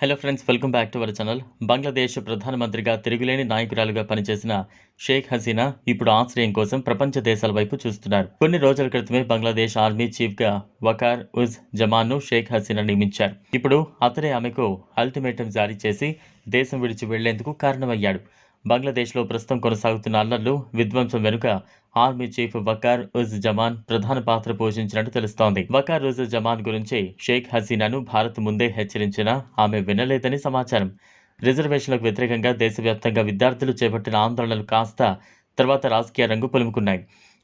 Hello friends welcome back to our channel Bangladesh ప్రధానమంత్రిగా తిరుగులేని నాయకురాలుగా పనిచేసిన షేక్ హసీనా ఇప్పుడు ఆశ్రయం కోసం ప్రపంచ దేశాల వైపు చూస్తున్నారు. కొన్ని రోజుల క్రితమే బంగ్లాదేశ్ ఆర్మీ చీఫ్గా వకార్ ఉజ్ జమాన్ను షేక్ హసీనా నియమించారు. ఇప్పుడు అతనే ఆమెకు అల్టిమేటం జారీ చేసి దేశం విడిచి వెళ్ళేందుకు కారణమయ్యాడు. బంగ్లాదేశ్లో ప్రస్తుతం కొనసాగుతున్న అల్లర్లు విధ్వంసం వెనుక ఆర్మీ చీఫ్ వకార్ ఉజ్ జమాన్ ప్రధాన పాత్ర పోషించినట్టు తెలుస్తోంది. వకార్ ఉజ్ జమాన్ గురించి షేక్ హసీనాను భారత్ ముందే హెచ్చరించినా ఆమె వినలేదని సమాచారం. రిజర్వేషన్లకు వ్యతిరేకంగా దేశవ్యాప్తంగా విద్యార్థులు చేపట్టిన ఆందోళనలు కాస్త తర్వాత రాజకీయ రంగు పులుముకున్నాయి.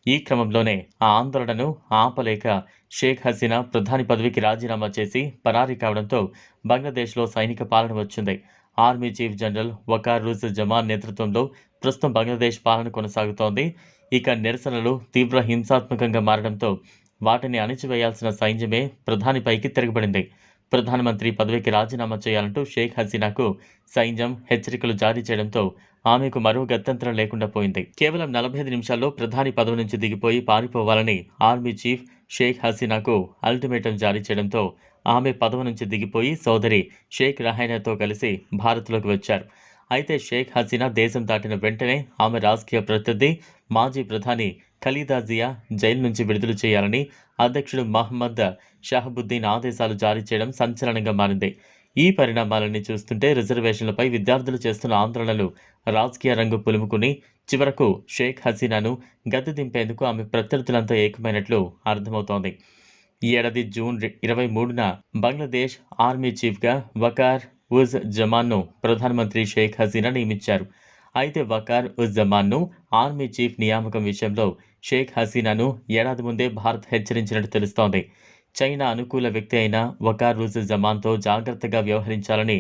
ఈ క్రమంలోనే ఆ ఆందోళనను ఆపలేక షేక్ హసీనా ప్రధాని పదవికి రాజీనామా చేసి పరారీ కావడంతో బంగ్లాదేశ్లో సైనిక పాలన వచ్చింది. Army chief general Waker uz Zaman నేతృత్వంలో ప్రస్తుతం బంగ్లాదేశ్ పాలన కొనసాగుతోంది. ఇక నిరసనలు తీవ్ర హింసాత్మకంగా మారడంతో వాటిని అణిచివేయాల్సిన సైన్యమే ప్రధానిపైకి తిరగబడింది. ప్రధానమంత్రి పదవికి రాజీనామా చేయాలంటూ షేక్ హసీనాకు సైన్యం హెచ్చరికలు జారీ చేయడంతో ఆమెకు మరో గత్యంతరం లేకుండా పోయింది. కేవలం నలభై ఐదు నిమిషాల్లో ప్రధాని పదవి నుంచి దిగిపోయి పారిపోవాలని ఆర్మీ చీఫ్ షేక్ హసీనాకు అల్టిమేటం జారీ చేయడంతో ఆమె పదవి నుంచి దిగిపోయి సోదరి షేక్ రహైనాతో కలిసి భారత్లోకి వచ్చారు. అయితే షేక్ హసీనా దేశం దాటిన వెంటనే ఆమె రాజకీయ ప్రత్యర్థి మాజీ ప్రధాని ఖలీదా జియా జైలు నుంచి విడుదల చేయాలని అధ్యక్షుడు మహమ్మద్ షహబుద్దీన్ ఆదేశాలు జారీ చేయడం సంచలనంగా మారింది. ఈ పరిణామాలన్నీ చూస్తుంటే రిజర్వేషన్లపై విద్యార్థులు చేస్తున్న ఆందోళనలు రాజకీయ రంగు పులుముకుని చివరకు షేక్ హసీనాను గద్దె దింపేందుకు ఆమె ప్రత్యర్థులంతా ఏకమైనట్లు అర్థమవుతోంది. ఈ ఏడాది జూన్ ఇరవై మూడున బంగ్లాదేశ్ ఆర్మీ చీఫ్గా వకార్ ఉజ్ జమాన్ను ప్రధానమంత్రి షేక్ హసీనా నియమించారు. అయితే వకార్ ఉజ్ జమాన్ను ఆర్మీ చీఫ్ నియామకం విషయంలో షేక్ హసీనాను ఏడాది ముందే భారత్ హెచ్చరించినట్టు తెలుస్తోంది. చైనా అనుకూల వ్యక్తి అయిన వకార్ ఉజ్ జమాన్తో జాగ్రత్తగా వ్యవహరించాలని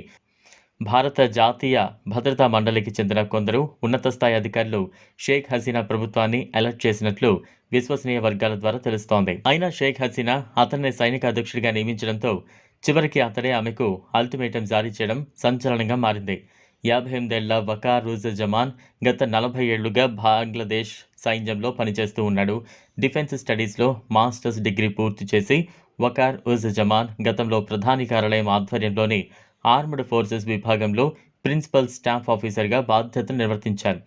భారత జాతీయ భద్రతా మండలికి చెందిన కొందరు ఉన్నత స్థాయి అధికారులు షేక్ హసీనా ప్రభుత్వాన్ని అలర్ట్ చేసినట్లు విశ్వసనీయ వర్గాల ద్వారా తెలుస్తోంది. అయినా షేక్ హసీనా అతన్ని సైనిక అధ్యక్షుడిగా నియమించడంతో చివరికి అతడే ఆమెకు అల్టిమేటం జారీ చేయడం సంచలనంగా మారింది. యాభై ఎనిమిదేళ్ళ వకార్ రూజ్ జమాన్ గత నలభై ఏళ్ళుగా బంగ్లాదేశ్ సైన్యంలో పనిచేస్తూ ఉన్నాడు. డిఫెన్స్ స్టడీస్లో మాస్టర్స్ డిగ్రీ పూర్తి చేసి వకార్ ఉజ్ జమాన్ గతంలో ప్రధాని కార్యాలయం ఆధ్వర్యంలోని ఆర్మ్డ్ ఫోర్సెస్ విభాగంలో ప్రిన్సిపల్ స్టాఫ్ ఆఫీసర్గా బాధ్యతలు నిర్వర్తించారు.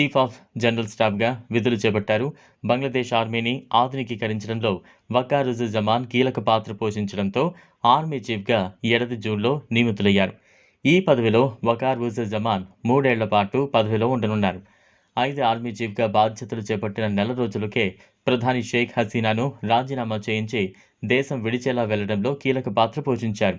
చీఫ్ ఆఫ్ జనరల్ స్టాఫ్గా విధులు చేపట్టారు. బంగ్లాదేశ్ ఆర్మీని ఆధునికీకరించడంలో వకారుజు జమాన్ కీలక పాత్ర పోషించడంతో ఆర్మీ చీఫ్గా ఏడాది జూన్లో నియమితులయ్యారు. ఈ పదవిలో వకారుజు జమాన్ మూడేళ్ళ పాటు పదవిలో ఉండనున్నారు. ఐదు ఆర్మీ చీఫ్గా బాధ్యతలు చేపట్టిన నెల రోజులకే ప్రధాని షేక్ హసీనాను రాజీనామా చేయించి దేశం విడిచేలా వెళ్ళడంలో కీలక పాత్ర పోషించారు.